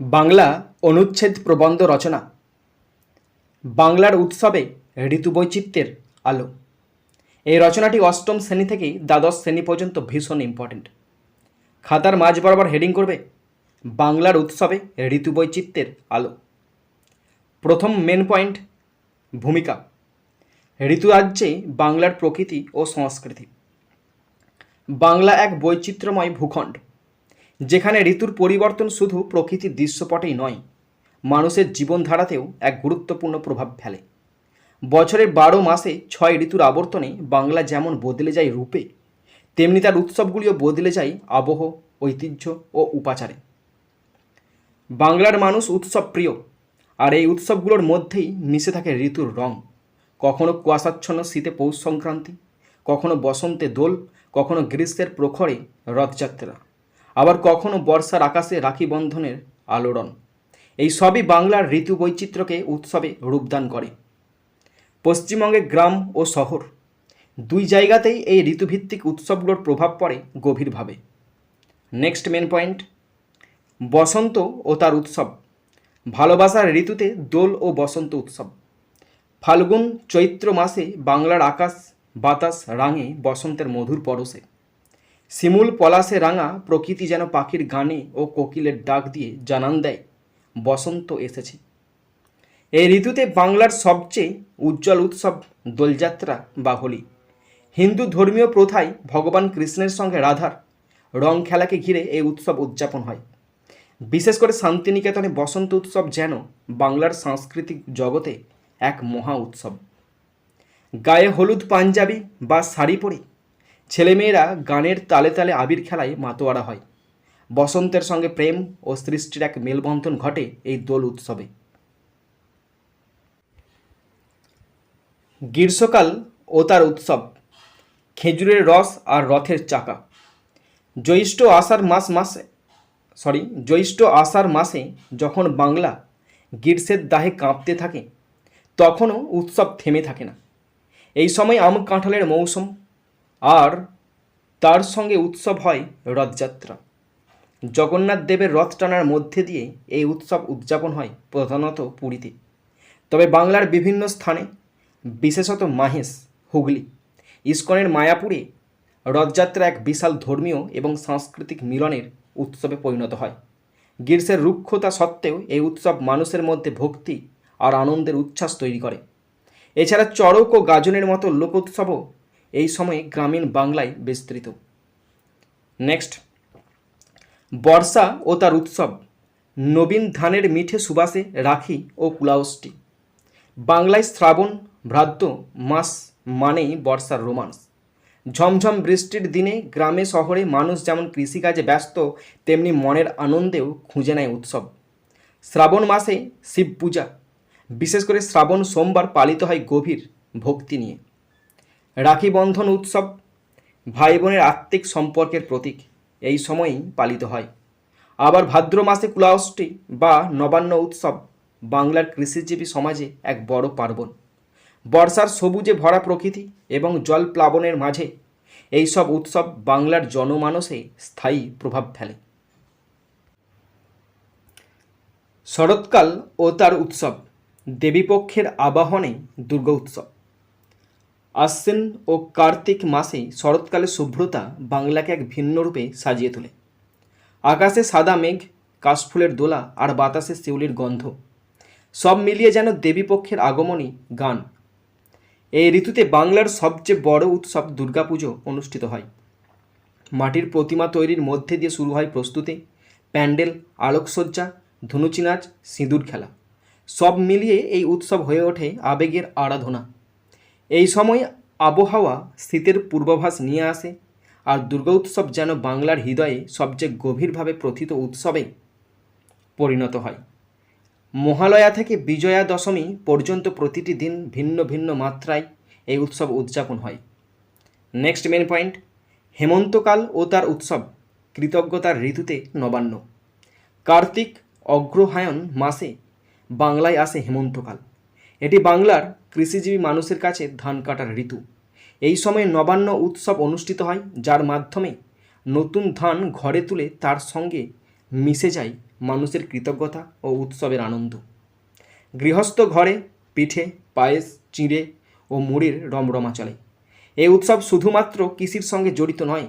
বাংলা অনুচ্ছেদ প্রবন্ধ রচনা। বাংলার উৎসবে ঋতু বৈচিত্র্যের আলো। এই রচনাটি অষ্টম শ্রেণি থেকে দ্বাদশ শ্রেণি পর্যন্ত ভীষণ ইম্পর্ট্যান্ট খাতার মাঝ বরাবর হেডিং করবে, বাংলার উৎসবে ঋতু বৈচিত্র্যের আলো। প্রথম মেন পয়েন্ট ভূমিকা। ঋতু রাজ্যে বাংলার প্রকৃতি ও সংস্কৃতি। বাংলা এক বৈচিত্র্যময় ভূখণ্ড। যেখানে ঋতুর পরিবর্তন শুধু প্রকৃতির দৃশ্যপটেই নয়, মানুষের জীবনধারাতেও এক গুরুত্বপূর্ণ প্রভাব ফেলে। বছরের বারো মাসে ছয় ঋতুর আবর্তনে বাংলা যেমন বদলে যায় রূপে, তেমনি তার উৎসবগুলিও বদলে যায় আবহ, ঐতিহ্য ও উপাচারে। বাংলার মানুষ উৎসব প্রিয়, আর এই উৎসবগুলোর মধ্যেই মিশে থাকে ঋতুর রং। কখনো কুয়াশাচ্ছন্ন শীতে পৌষ সংক্রান্তি, কখনো বসন্তে দোল, কখনো গ্রীষ্মের প্রখরে রথযাত্রা। আবার কখনো বর্ষার আকাশে রাখি বন্ধনের আলোড়ন। এই সবই বাংলার ঋতু বৈচিত্র্যকে উৎসবে রূপদান করে। পশ্চিমবঙ্গে গ্রাম ও শহর দুই জায়গাতেই এই ঋতুভিত্তিক উৎসবগুলোর প্রভাব পড়ে গভীরভাবে। নেক্সট মেন পয়েন্ট বসন্ত ও তার উৎসব। ভালোবাসার ঋতুতে দোল ও বসন্ত উৎসব। ফাল্গুন চৈত্র মাসে বাংলার আকাশ, বাতাস, রাঙে বসন্তের মধুর পরশে। শিমুল পলাশে রাঙা প্রকৃতি যেন পাখির গানে ও কোকিলের ডাক দিয়ে জানান দেয়, বসন্ত এসেছে। এই ঋতুতে বাংলার সবচেয়ে উজ্জ্বল উৎসব দোলযাত্রা বা হোলি। হিন্দু ধর্মীয় প্রথায় ভগবান কৃষ্ণের সঙ্গে রাধার রং খেলাকে ঘিরে এই উৎসব উদযাপন হয়। বিশেষ করে শান্তিনিকেতনে বসন্ত উৎসব যেন বাংলার সাংস্কৃতিক জগতে এক মহা উৎসব। গায়ে হলুদ পাঞ্জাবি বা শাড়ি পরে ছেলেমেয়েরা গানের তালে তালে আবির খেলায় মাতোয়ারা হয়। বসন্তের সঙ্গে প্রেম ও সৃষ্টির এক মেলবন্ধন ঘটে এই দোল উৎসবে। গ্রীষ্মকাল ও তার উৎসব, খেজুরের রস আর রথের চাকা। জ্যৈষ্ঠ আষাঢ় মাস মাসে সরি জ্যৈষ্ঠ আষাঢ় মাসে যখন বাংলা গ্রীষ্মের দাহে কাঁপতে থাকে, তখনও উৎসব থেমে থাকে না। এই সময় আম কাঁঠালের মৌসুম আর তার সঙ্গে উৎসব হয় রথযাত্রা। জগন্নাথ দেবের রথ টানার মধ্যে দিয়ে এই উৎসব উদযাপন হয় প্রধানত পুরীতে। তবে বাংলার বিভিন্ন স্থানে, বিশেষত মাহেশ, হুগলি, ইস্কনের মায়াপুরে রথযাত্রা এক বিশাল ধর্মীয় এবং সাংস্কৃতিক মিলনের উৎসবে পরিণত হয়। গ্রীষ্মের রুক্ষতা সত্ত্বেও এই উৎসব মানুষের মধ্যে ভক্তি আর আনন্দের উচ্ছ্বাস তৈরি করে। এছাড়া চড়ক ও গাজনের মতো লোক উৎসবও এই সময়ে গ্রামীণ বাংলায় বিস্তৃত। নেক্সট বর্ষা ও তার উৎসব। নবীন ধানের মিঠে সুবাসে রাখি ও কুলাউষ্টি বাংলায় শ্রাবণ, ভ্রাদ্য মাস মানেই বর্ষার রোমান্স। ঝমঝম বৃষ্টির দিনে গ্রামে শহরে মানুষ যেমন কৃষিকাজে ব্যস্ত, তেমনি মনের আনন্দেও খুঁজে নেয় উৎসব। শ্রাবণ মাসে শিব পূজা। বিশেষ করে শ্রাবণ সোমবার পালিত হয় গভীর ভক্তি নিয়ে। রাখি বন্ধন উৎসব ভাই বোনের আত্মিক সম্পর্কের প্রতীক। এই সময়েই পালিত হয়। আবার ভাদ্র মাসে কুলাষ্টি বা নবান্ন উৎসব বাংলার কৃষিজীবী সমাজে এক বড় পার্বণ। বর্ষার সবুজে ভরা প্রকৃতি এবং জল প্লাবনের মাঝে এই সব উৎসব বাংলার জনমানসে স্থায়ী প্রভাব ফেলে। শরৎকাল ও তার উৎসব দেবীপক্ষের আবাহনে দুর্গা উৎসব। আশ্বিন ও কার্তিক মাসে শরৎকালে শুভ্রতা বাংলাকে এক ভিন্ন রূপে সাজিয়ে তোলে। আকাশে সাদা মেঘ, কাশফুলের দোলা আর বাতাসে শিউলির গন্ধ, সব মিলিয়ে যেন দেবীপক্ষের আগমনী গান। এই ঋতুতে বাংলার সবচেয়ে বড় উৎসব দুর্গাপুজো অনুষ্ঠিত হয়। মাটির প্রতিমা তৈরির মধ্যে দিয়ে শুরু হয় প্রস্তুতি, প্যান্ডেল, আলোকসজ্জা ধনুচি নাচ সিঁদুর খেলা। সব মিলিয়ে এই উৎসব হয়ে ওঠে আবেগের আরাধনা। এই সময় আবহাওয়া শীতের পূর্বাভাস নিয়ে আসে আর দুর্গা উৎসব যেন বাংলার হৃদয়ে সবচেয়ে গভীরভাবে প্রথিত উৎসবে পরিণত হয়। মহালয়া থেকে বিজয়া দশমী পর্যন্ত প্রতিটি দিন ভিন্ন ভিন্ন মাত্রায় এই উৎসব উদযাপন হয়। নেক্সট মেন পয়েন্ট হেমন্তকাল ও তার উৎসব কৃতজ্ঞতার ঋতুতে নবান্ন। কার্তিক অগ্রহায়ণ মাসে বাংলায় আসে হেমন্তকাল। এটি বাংলার কৃষিজীবী মানুষের কাছে ধান কাটার ঋতু। এই সময়ে নবান্ন উৎসব অনুষ্ঠিত হয়, যার মাধ্যমে নতুন ধান ঘরে তুলে তার সঙ্গে মিশে যায় মানুষের কৃতজ্ঞতা ও উৎসবের আনন্দ। গৃহস্থ ঘরে পিঠে, পায়েস, চিঁড়ে ও মুড়ির রমরমা চলে। এই উৎসব শুধুমাত্র কৃষির সঙ্গে জড়িত নয়,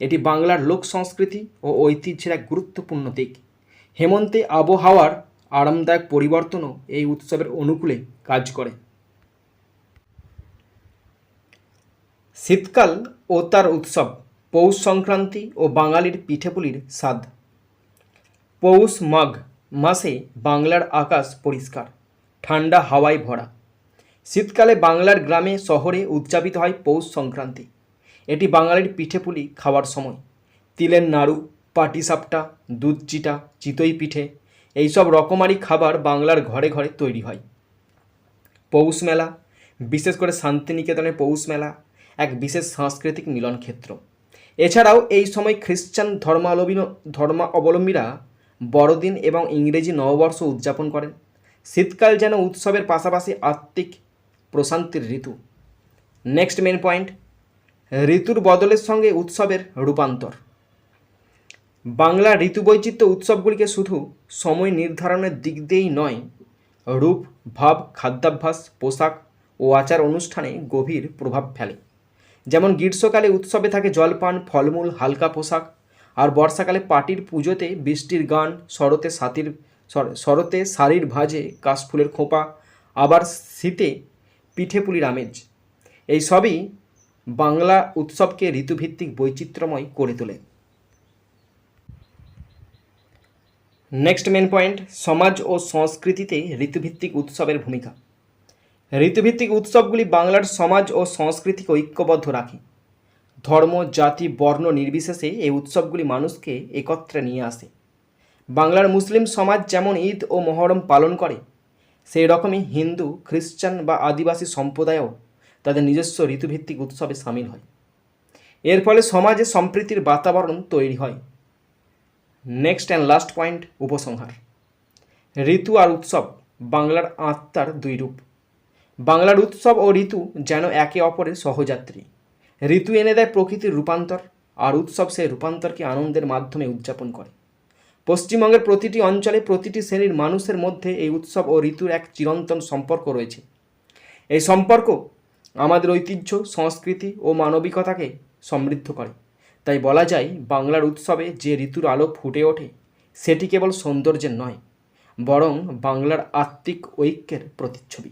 এটি বাংলার লোক সংস্কৃতি ও ঐতিহ্যের এক গুরুত্বপূর্ণ দিক। হেমন্তে আবহাওয়ার আরামদায়ক পরিবর্তনও এই উৎসবের অনুকূলে কাজ করে। শীতকাল ও তার উৎসব, পৌষ সংক্রান্তি ও বাঙালির পিঠেপুলির স্বাদ। পৌষ মাঘ মাসে বাংলার আকাশ পরিষ্কার, ঠান্ডা হাওয়ায় ভরা। শীতকালে বাংলার গ্রামে শহরে উদযাপিত হয় পৌষ সংক্রান্তি। এটি বাঙালির পিঠেপুলি খাওয়ার সময়। তিলের নাড়ু, পাটিসাপটা, দুধ চিটা, চিতই পিঠে এইসব রকমারি খাবার বাংলার ঘরে ঘরে তৈরি হয়। পৌষ মেলা, বিশেষ করে শান্তিনিকেতনে পৌষ মেলা, এক বিশেষ সাংস্কৃতিক মিলন ক্ষেত্র এছাড়াও এই সময় খ্রিস্টান ধর্মাবলম্বী ধর্মাবলম্বীরা বড়দিন এবং ইংরেজি নববর্ষ উদযাপন করেন। শীতকাল যেন উৎসবের পাশাপাশি আত্মিক প্রশান্তির ঋতু। নেক্সট মেন পয়েন্ট, ঋতুর বদলের সঙ্গে উৎসবের রূপান্তর। বাংলা ঋতুবৈচিত্র্য উৎসবগুলিকে শুধু সময় নির্ধারণের দিক দিয়েই নয়, রূপ, ভাব, খাদ্যাভ্যাস, পোশাক ও আচার অনুষ্ঠানে গভীর প্রভাব ফেলে। যেমন গ্রীষ্মকালে উৎসবে থাকে জলপান, ফলমূল, হালকা পোশাক, আর বর্ষাকালে পাটির পুজোতে বৃষ্টির গান, শরতে সাতির শরতে শাড়ির ভাঁজে কাশফুলের খোঁপা, আবার শীতে পিঠেপুলির আমেজ। এই সবই বাংলা উৎসবকে ঋতুভিত্তিক বৈচিত্র্যময় করে তোলে। নেক্সট মেন পয়েন্ট সমাজ ও সংস্কৃতিতে ঋতুভিত্তিক উৎসবের ভূমিকা। ঋতুভিত্তিক উৎসবগুলি বাংলার সমাজ ও সংস্কৃতিকে ঐক্যবদ্ধ রাখে। ধর্ম, জাতি, বর্ণ নির্বিশেষে এই উৎসবগুলি মানুষকে একত্রে নিয়ে আসে। বাংলার মুসলিম সমাজ যেমন ঈদ ও মহরম পালন করে, সেই রকমই হিন্দু, খ্রিস্টান বা আদিবাসী সম্প্রদায়ও তাদের নিজস্ব ঋতুভিত্তিক উৎসবে সামিল হয়। এর ফলে সমাজে সম্প্রীতির বাতাবরণ তৈরি হয়। নেক্সট অ্যান্ড লাস্ট পয়েন্ট উপসংহার। ঋতু আর উৎসব, বাংলার আত্মার দুই রূপ। বাংলার উৎসব ও ঋতু যেন একে অপরের সহযাত্রী। ঋতু এনে দেয় প্রকৃতির রূপান্তর, আর উৎসব সেই রূপান্তরকে আনন্দের মাধ্যমে উদযাপন করে। পশ্চিমবঙ্গের প্রতিটি অঞ্চলে প্রতিটি শ্রেণির মানুষের মধ্যে এই উৎসব ও ঋতুর এক চিরন্তন সম্পর্ক রয়েছে। এই সম্পর্ক আমাদের ঐতিহ্য, সংস্কৃতি ও মানবিকতাকে সমৃদ্ধ করে। তাই বলা যায়, বাংলার উৎসবে যে ঋতুর আলো ফুটে ওঠে, সেটি কেবল সৌন্দর্যের নয়, বরং বাংলার আত্মিক ঐক্যের প্রতিচ্ছবি।